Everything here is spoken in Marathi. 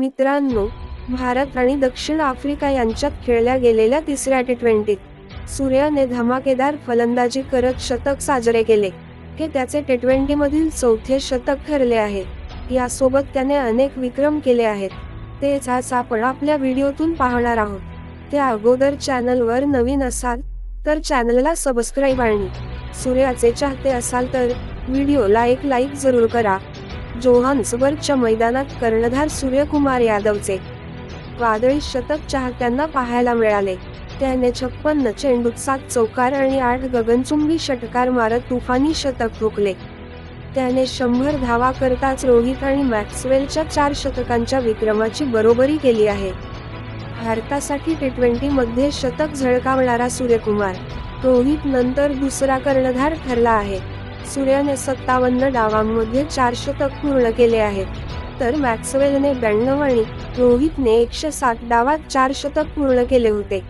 मित्रांनो भारत आणि दक्षिण आफ्रिका यांच्यात खेळल्या गेलेल्या तिसऱ्या टी ट्वेंटीत सूर्याने धमाकेदार फलंदाजी करत शतक साजरे केले. हे त्याचे टी ट्वेंटी मधील चौथे शतक ठरले आहे. यासोबत त्याने अनेक विक्रम केले आहेत. तेच आज आपण आपल्या व्हिडिओतून पाहणार आहोत. त्या अगोदर चॅनलवर नवीन असाल तर चॅनलला सबस्क्राईब आणि सूर्याचे चाहते असाल तर व्हिडिओला एक लाईक जरूर करा. जोहान्सबर्गच्या मैदानात कर्णधार सूर्यकुमार यादवचे. वादळी शतक चाहत्यांना पाहायला मिळाले. त्याने छप्पन्न चेंडूत सात चौकार आणि आठ गगनचुंबी षटकार मारत तुफानी शतक ठोकले. त्याने शंभर धावा करताच रोहित आणि मॅक्सवेलच्या चार शतकांच्या विक्रमाची बरोबरी केली आहे. भारतासाठी टी ट्वेंटी मध्ये शतक झळकावणारा सूर्यकुमार रोहित नंतर दुसरा कर्णधार ठरला आहे. सूर्याने सत्तावन्न डावांमध्ये चार शतक पूर्ण केले आहेत. तर मॅक्सवेलने ब्याण्णव आणि रोहितने एकशे सात डावात चार शतक पूर्ण केले होते.